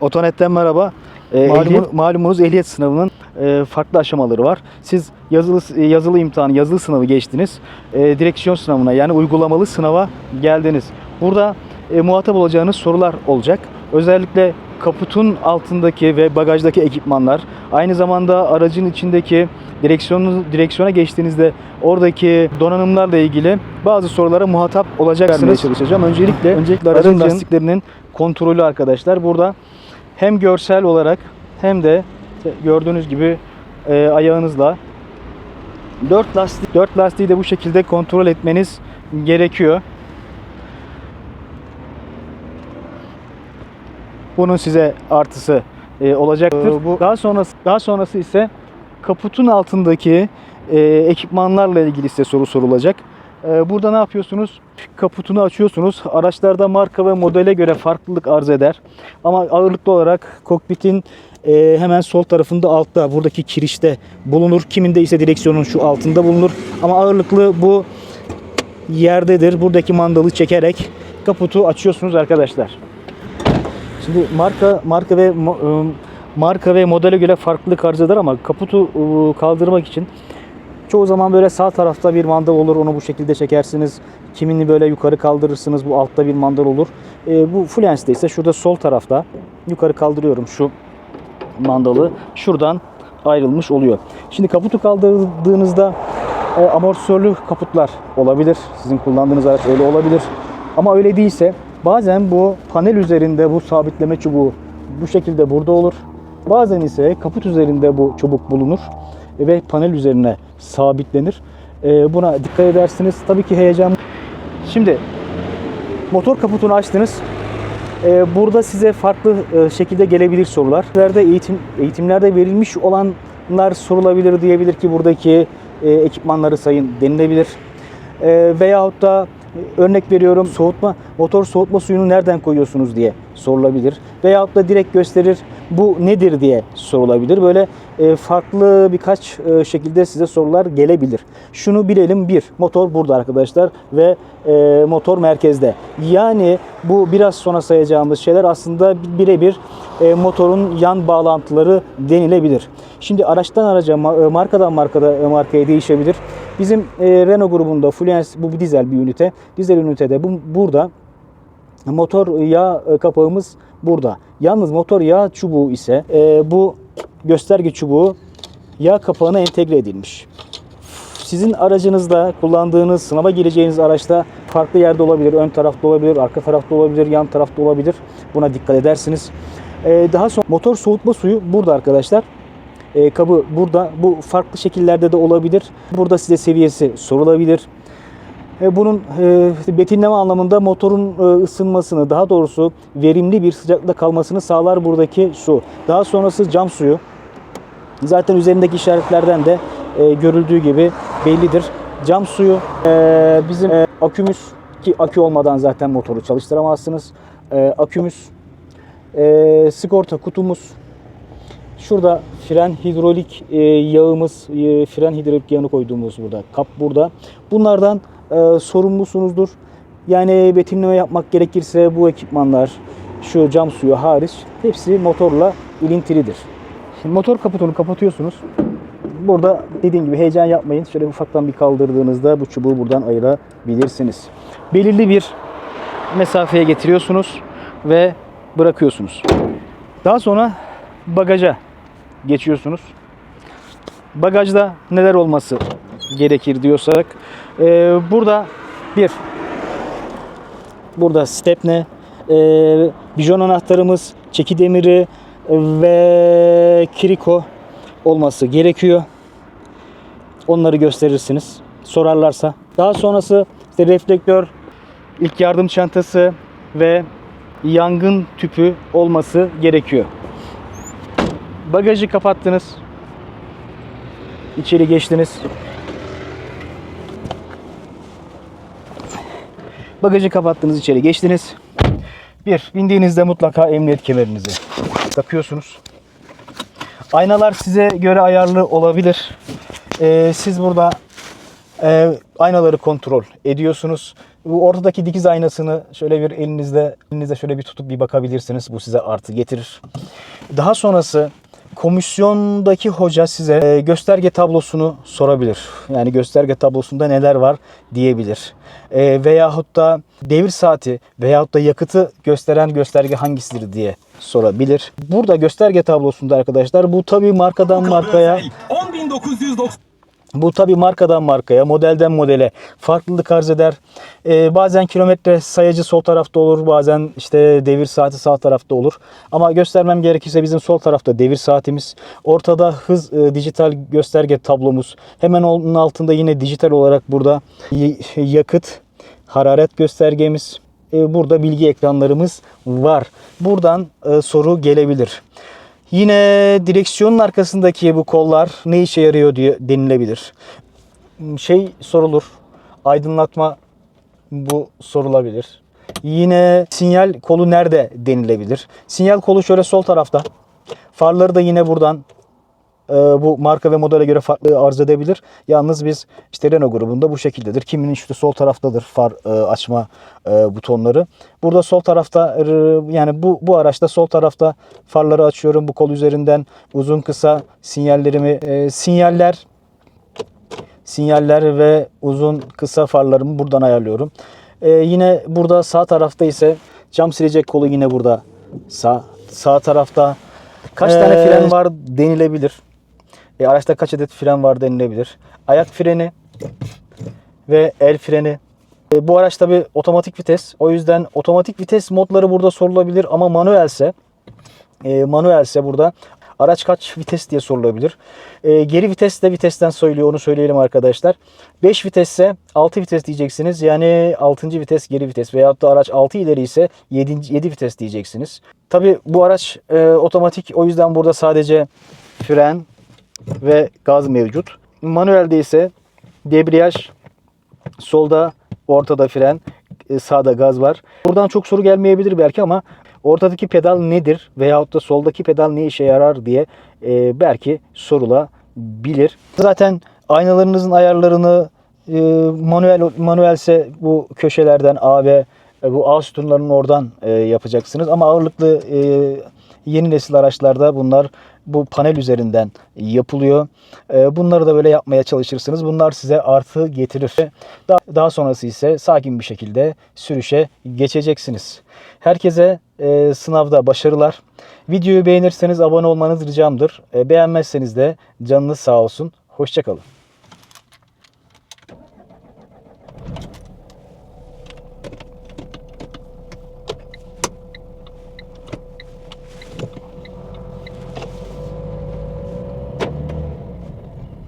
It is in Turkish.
Otonet'ten merhaba. Ee, Malumu- ehliyet- malumunuz ehliyet sınavının e, farklı aşamaları var. Siz yazılı e, yazılı imtihanı, yazılı sınavı geçtiniz. E, direksiyon sınavına yani uygulamalı sınava geldiniz. Burada e, muhatap olacağınız sorular olacak. Özellikle kaputun altındaki ve bagajdaki ekipmanlar, aynı zamanda aracın içindeki direksiyonu direksiyona geçtiğinizde oradaki donanımlarla ilgili bazı sorulara muhatap olacaksınız. çalışacağım. Öncelikle öncelikle Aracın lastiklerinin kontrolü arkadaşlar. Burada hem görsel olarak hem de gördüğünüz gibi e, ayağınızla dört lastik dört lastiği de bu şekilde kontrol etmeniz gerekiyor. Bunun size artısı e, olacaktır. Ee, bu- daha sonrası daha sonrası ise kaputun altındaki e, ekipmanlarla ilgili size soru sorulacak. E, burada ne yapıyorsunuz? Kaputunu açıyorsunuz. Araçlarda marka ve modele göre farklılık arz eder. Ama ağırlıklı olarak kokpitin e, hemen sol tarafında altta buradaki kirişte bulunur. Kiminde ise direksiyonun şu altında bulunur. Ama ağırlıklı bu yerdedir. Buradaki mandalı çekerek kaputu açıyorsunuz arkadaşlar. Şimdi marka marka ve ıı, marka ve modele göre farklılık arz eder ama kaputu ıı, kaldırmak için çoğu zaman böyle sağ tarafta bir mandal olur onu bu şekilde çekersiniz. Kimini böyle yukarı kaldırırsınız bu altta bir mandal olur. E, bu Fluence'de ise şurada sol tarafta yukarı kaldırıyorum şu mandalı şuradan ayrılmış oluyor. Şimdi kaputu kaldırdığınızda e, amortisörlü kaputlar olabilir. Sizin kullandığınız araç öyle olabilir. Ama öyle değilse bazen bu panel üzerinde bu sabitleme çubuğu bu şekilde burada olur. Bazen ise kaput üzerinde bu çubuk bulunur ve panel üzerine sabitlenir. E, Buna dikkat edersiniz. Tabii ki heyecan. Şimdi motor kaputunu açtınız. Ee, Burada size farklı e, şekilde gelebilir sorular. Eğitim eğitimlerde verilmiş olanlar sorulabilir diyebilir ki buradaki e, ekipmanları sayın denilebilir. E, veyahut da e, örnek veriyorum soğutma motor soğutma suyunu nereden koyuyorsunuz diye sorulabilir. Veyahut da direkt gösterir bu nedir diye sorulabilir. Böyle e, farklı birkaç e, şekilde size sorular gelebilir. Şunu bilelim bir motor burada arkadaşlar ve e, motor merkezde. Yani bu biraz sonra sayacağımız şeyler aslında birebir e, motorun yan bağlantıları denilebilir. Şimdi araçtan araca e, markadan markada e, markaya değişebilir. Bizim e, Renault grubunda Fluence bu bir dizel bir ünite. Dizel ünitede bu burada motor yağ e, kapağımız burada. Yalnız motor yağ çubuğu ise e, bu gösterge çubuğu yağ kapağına entegre edilmiş. Sizin aracınızda kullandığınız, sınava gireceğiniz araçta farklı yerde olabilir. Ön tarafta olabilir, arka tarafta olabilir, yan tarafta olabilir. Buna dikkat edersiniz. E, daha sonra motor soğutma suyu burada arkadaşlar. E, kabı burada. Bu farklı şekillerde de olabilir. Burada size seviyesi sorulabilir. E, Bunun e, betimleme anlamında motorun e, ısınmasını, daha doğrusu verimli bir sıcaklıkta kalmasını sağlar buradaki su. Daha sonrası cam suyu. Zaten üzerindeki işaretlerden de görüldüğü gibi bellidir. Cam suyu bizim akümüz ki akü olmadan zaten motoru çalıştıramazsınız. Akümüz, sigorta kutumuz, Şurada fren hidrolik yağımız, fren hidrolik yağını koyduğumuz burada. Kap burada. Bunlardan e, sorumlusunuzdur. Yani betimleme yapmak gerekirse bu ekipmanlar, şu cam suyu hariç hepsi motorla ilintilidir. Şimdi motor kaputunu kapatıyorsunuz. Burada dediğim gibi heyecan yapmayın. Şöyle ufaktan bir kaldırdığınızda bu çubuğu buradan ayırabilirsiniz. Belirli bir mesafeye getiriyorsunuz ve bırakıyorsunuz. Daha sonra bagaja geçiyorsunuz. Bagajda neler olması gerekir diyorsak e, burada bir burada stepne, e, bijon anahtarımız, çeki demiri ve kiriko olması gerekiyor. Onları gösterirsiniz. Sorarlarsa. Daha sonrası işte reflektör, ilk yardım çantası ve yangın tüpü olması gerekiyor. Bagajı kapattınız. İçeri geçtiniz. Bagajı kapattınız, içeri geçtiniz. Bir, bindiğinizde mutlaka emniyet kemerinizi takıyorsunuz. Aynalar size göre ayarlı olabilir. Ee, siz burada e, aynaları kontrol ediyorsunuz. Bu ortadaki dikiz aynasını şöyle bir elinizde elinizde şöyle bir tutup bir bakabilirsiniz. Bu size artı getirir. Daha sonrası komisyondaki hoca size e, gösterge tablosunu sorabilir. Yani gösterge tablosunda neler var diyebilir. E, veyahut da devir saati veyahut da yakıtı gösteren gösterge hangisidir diye sorabilir. Burada gösterge tablosunda arkadaşlar bu tabii markadan markaya 10.990 bu tabi markadan markaya, modelden modele farklılık arz eder. Ee, bazen kilometre sayacı sol tarafta olur, bazen işte devir saati sağ tarafta olur. Ama göstermem gerekirse bizim sol tarafta devir saatimiz, ortada hız e, dijital gösterge tablomuz. Hemen onun altında yine dijital olarak burada yakıt, hararet göstergemiz, e, burada bilgi ekranlarımız var. Buradan e, soru gelebilir. Yine direksiyonun arkasındaki bu kollar ne işe yarıyor diye denilebilir. Şey sorulur. Aydınlatma bu sorulabilir. Yine sinyal kolu nerede denilebilir. Sinyal kolu şöyle sol tarafta. Farları da yine buradan e, bu marka ve modele göre farklı arz edebilir. Yalnız biz işte Renault grubunda bu şekildedir. Kiminin işte sol taraftadır far e, açma e, butonları. Burada sol tarafta e, yani bu bu araçta sol tarafta farları açıyorum bu kol üzerinden uzun kısa sinyallerimi e, sinyaller sinyaller ve uzun kısa farlarımı buradan ayarlıyorum. E, yine burada sağ tarafta ise cam silecek kolu yine burada sağ sağ tarafta kaç tane Ee, fren var denilebilir. E, araçta kaç adet fren var denilebilir. Ayak freni ve el freni. E, bu araç tabi otomatik vites. O yüzden otomatik vites modları burada sorulabilir ama manuelse e, manuelse burada araç kaç vites diye sorulabilir. E, geri vites de vitesten söylüyor onu söyleyelim arkadaşlar. 5 vitesse 6 vites diyeceksiniz. Yani 6. vites geri vites veyahut da araç 6 ileri ise 7. 7 vites diyeceksiniz. Tabi bu araç e, otomatik o yüzden burada sadece fren ve gaz mevcut. Manuelde ise debriyaj solda ortada fren e, sağda gaz var. Buradan çok soru gelmeyebilir belki ama ortadaki pedal nedir veyahut da soldaki pedal ne işe yarar diye e, belki sorulabilir. Zaten aynalarınızın ayarlarını e, manuel manuelse bu köşelerden A ve e, bu A sütunlarının oradan e, yapacaksınız ama ağırlıklı e, yeni nesil araçlarda bunlar bu panel üzerinden yapılıyor. E, bunları da böyle yapmaya çalışırsınız. Bunlar size artı getirir. Daha sonrası ise sakin bir şekilde sürüşe geçeceksiniz. Herkese e, sınavda başarılar. Videoyu beğenirseniz abone olmanız ricamdır. E, beğenmezseniz de canınız sağ olsun. Hoşçakalın.